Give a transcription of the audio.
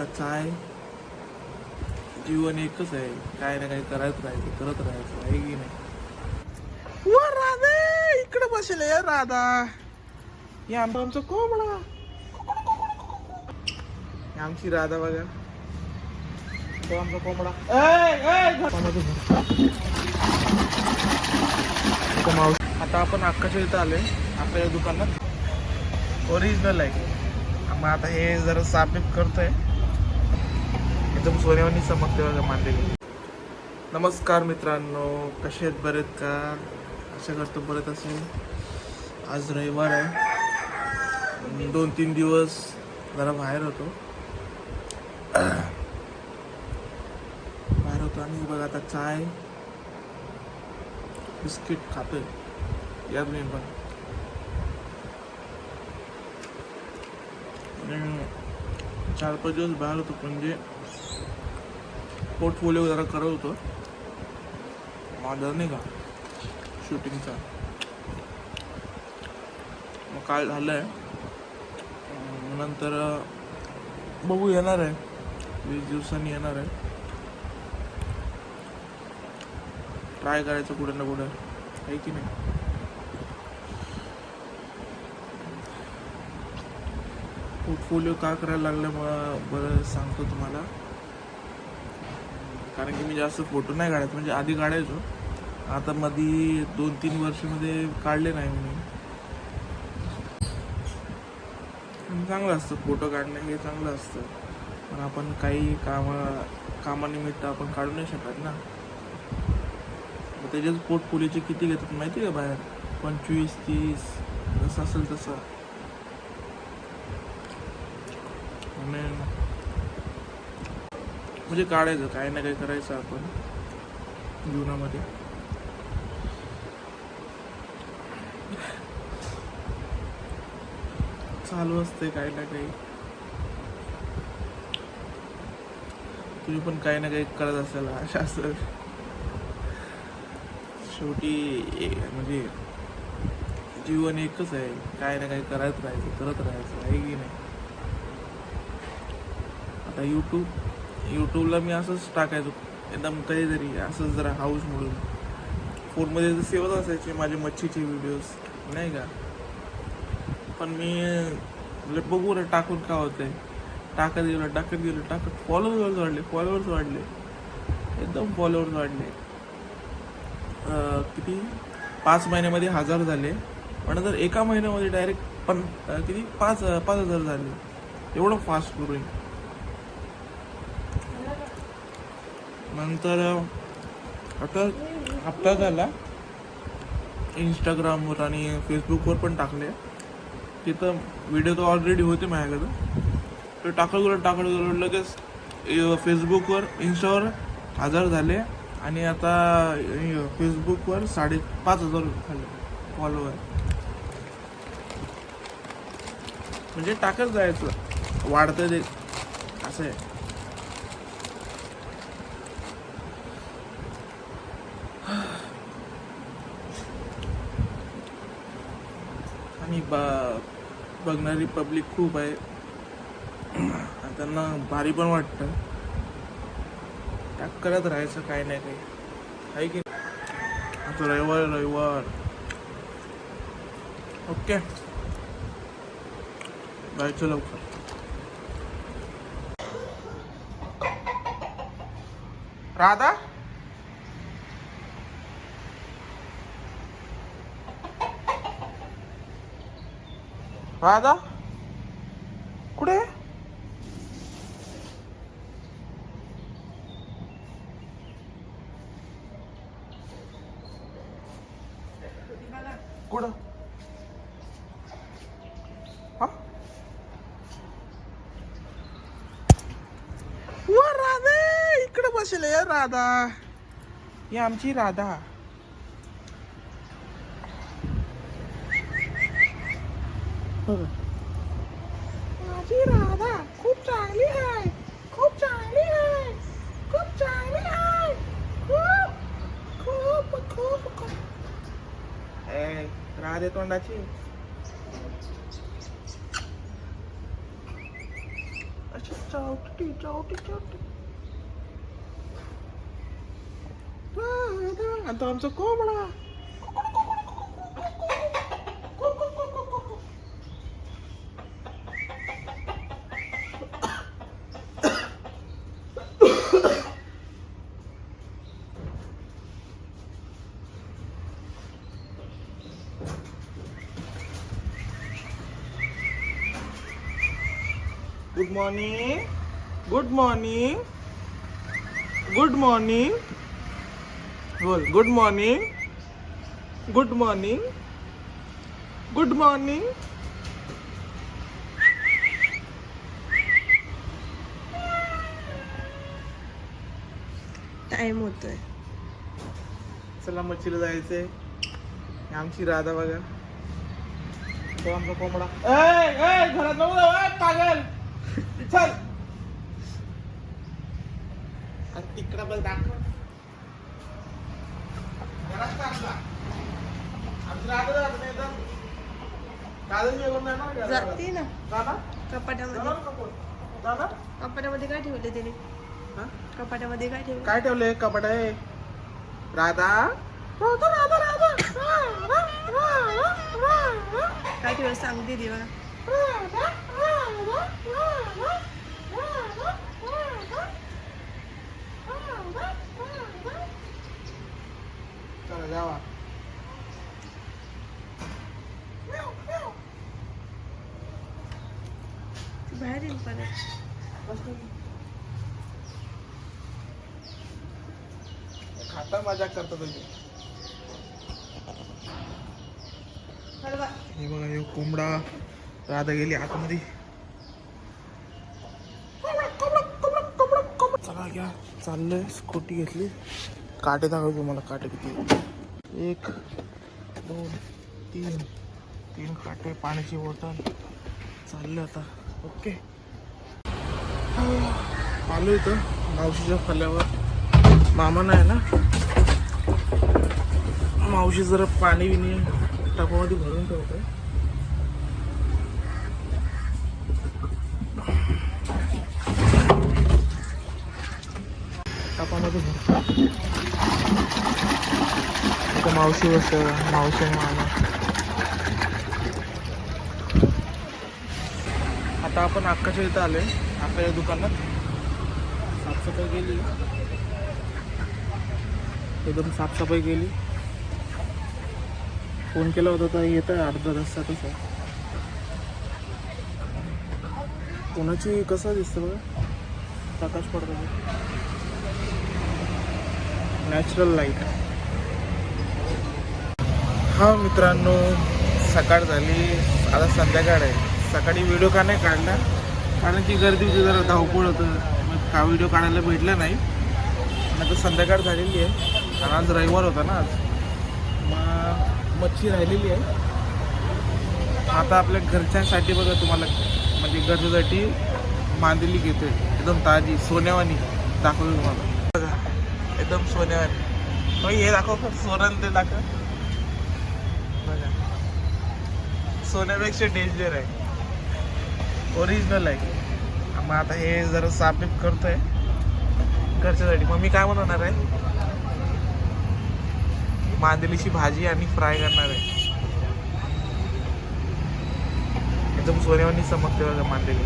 आता काय? जीवन एकच आहे. काय ना काय करायचं राहायचं करत राहायचं आहे की नाही? वा राधा! इकडे बसेल राधा. हे आमचं आमचा कोंबडा आमची राधा बघा. तो आमचा कोंबडा. आता आपण अक्काच्या इथं आलोय आपल्या दुकानात. ओरिजिनल आहे. मग आता हे जरा साबित करतोय. एकदम सोन्यावानी चमकते बघा नमस्कार मित्रांनो कसे आहेत बरेत का? असं करतो बरेच असेल. आज रविवार आहे. दोन तीन दिवस जरा बाहेर होतो. बाहेर होतो आणि बघा आता चाय बिस्किट खातोय. या मी पण. चार पाच दिवस बाहेर होतो म्हणजे पोर्टफोलिओ जरा करत होतो. माझा नाही का? शूटिंगचा. मग काय झालं आहे नंतर बघू येणार आहे. वीस दिवसांनी येणार आहे. ट्राय करायचं कुठे ना कुठं. आहे की नाही? पोर्टफोलिओ का करायला लागलं मला बरं सांगतो तुम्हाला. कारण की मी जास्त फोटो नाही काढायचो म्हणजे आधी काढायचो. आता मधी दोन तीन वर्षामध्ये काढले नाही मी. चांगलं असतं फोटो काढणं हे चांगलं असतं. पण आपण काही कामा कामानिमित्त आपण काढू नाही शकत ना. त्याच्यात त्याच्याच पोर्टफोलिओचे किती घेतात माहिती का बाहेर? पंचवीस तीस जसं असेल तसं. आणि म्हणजे काढायचं काही ना काही करायचं आपण जीवनामध्ये. चालू असते काही ना काही. तुम्ही पण काही ना काही करत असेल अशा असं. शेवटी म्हणजे जीवन एकच आहे. काय ना काही करत राहायचं करत राहायचं आहे की नाही? आता यूट्यूब यूट्यूबला मी असंच टाकायचो. एकदम काहीतरी असंच जरा हाऊस म्हणून. फोनमध्ये तर सेवच असायचे माझे मच्छीचे व्हिडिओज नाही का? पण मी म्हणजे बघू ना टाकून का होते टाकत गेलो टाकत गेलो टाकत फॉलोअर्स वाढले फॉलोअर्स वाढले. एकदम फॉलोअर्स वाढले. किती? पाच महिन्यामध्ये हजार झाले. पण नंतर एका महिन्यामध्ये डायरेक्ट पण किती? पाच पाच हजार झाले. एवढं फास्ट ग्रोईंग नंतर आता हप्ता झाला. इंस्टाग्रामवर आणि फेसबुकवर पण टाकले. तिथं व्हिडिओ तर ऑलरेडी होते माझ्याकडं. तर टाकत गेलो टाकत गेलो लगेच फेसबुकवर इंस्टावर हजार झाले. आणि आता फेसबुकवर साडे पाच हजार झाले फॉलोवर म्हणजे टाकत जायचं. वाढतं ते. असं आहे. आणि बा बघणारी पब्लिक खूप आहे. त्यांना भारी पण वाटतं. त्याग करत राहायचं काय नाही काही. आहे की आता रविवार रविवार. ओके. जायचं लवकर. राधा? राधा? कुठे? कुठं? हा? राधा इकडे बसेल राधा. ही आमची राधा. माझी राधा खूप चांगली आहे. खूप चांगली आहे. खूप चांगली आहे. खूप खूप खूप खूप. ए राधे तोंडाची. अच्छा चावटी चावटी चावटी. राधा आता आमचा कोंबडा. Good morning good morning good morning बोल good morning good morning good morning time होतोय. चला मच्छीला जायचंय. आमची राधा बघा. तो आमचा कोंबडा. ए ए घरात नको पागल. चल. आणि तिकडं बघ दाखव. घरात टाकला आमची राधा जात नाही तर दादा जेवण नाही ना घरात. जाते ना. दादा कपाटामध्ये. जाणार का कोण? दादा कपाटामध्ये काय ठेवले त्याने हा? कपाटामध्ये काय ठेवलं काय ठेवलंय? कपाट आहे. राधा? राधा राधा राधा. काय ठेवलं सांगते दे बघा चला जावा. बाहेर येईल परत. खाता मजा करतो तुझी. हे बघा हे कोंबडा राधा गेली आतमध्ये. चला घ्या चाललंय स्कूटी घेतली. काटे दाखवतो तुम्हाला काटे किती एक दोन तीन. तीन काटे पाण्याची बोटल चाललं आता. ओके. आलो इथं मावशीच्या फल्यावर मामा नाही ना? मावशी जरा पाणी बिणी टापामध्ये भरून ठेवतो. टापामध्ये भरतो. मावशी बस मावशी मामा. आता आपण अक्काच्या इथं आलोय अक्काच्या दुकानात. साफसफाई केली. एकदम साफसफाई केली. फोन केला होता तर येतं अर्धा तासातच आहे. कोणाची कसं दिसतं बघा? प्रकाश पडतो. नॅचरल लाइट हा मित्रांनो सकाळ झाली. आता संध्याकाळ आहे. सकाळी व्हिडिओ का नाही काढला? कारण की गर्दीची जरा धावपळ होतं. मग का व्हिडिओ काढायला भेटला नाही. आता संध्याकाळ झालेली आहे. आणि आज रविवार होता ना आज. मग मच्छी राहिलेली आहे. आता आपल्या घरच्यांसाठी बघा तुम्हाला म्हणजे घरच्यासाठी मांदेली घेते एकदम ताजी सोन्यावानी दाखवतो तुम्हाला. बघा एकदम सोन्यावानी मग हो, हे दाखव सोनं ते दाखव. बघा. सोन्यापेक्षा डेंजर आहे. ओरिजिनल आहे. मग आता हे जरा साबित करतोय. घरच्यासाठी. मग मी काय म्हणणार आहे? मांदलीची भाजी आणि फ्राय करणार आहे. एकदम सोन्यावानी चमकते बघा मांदली.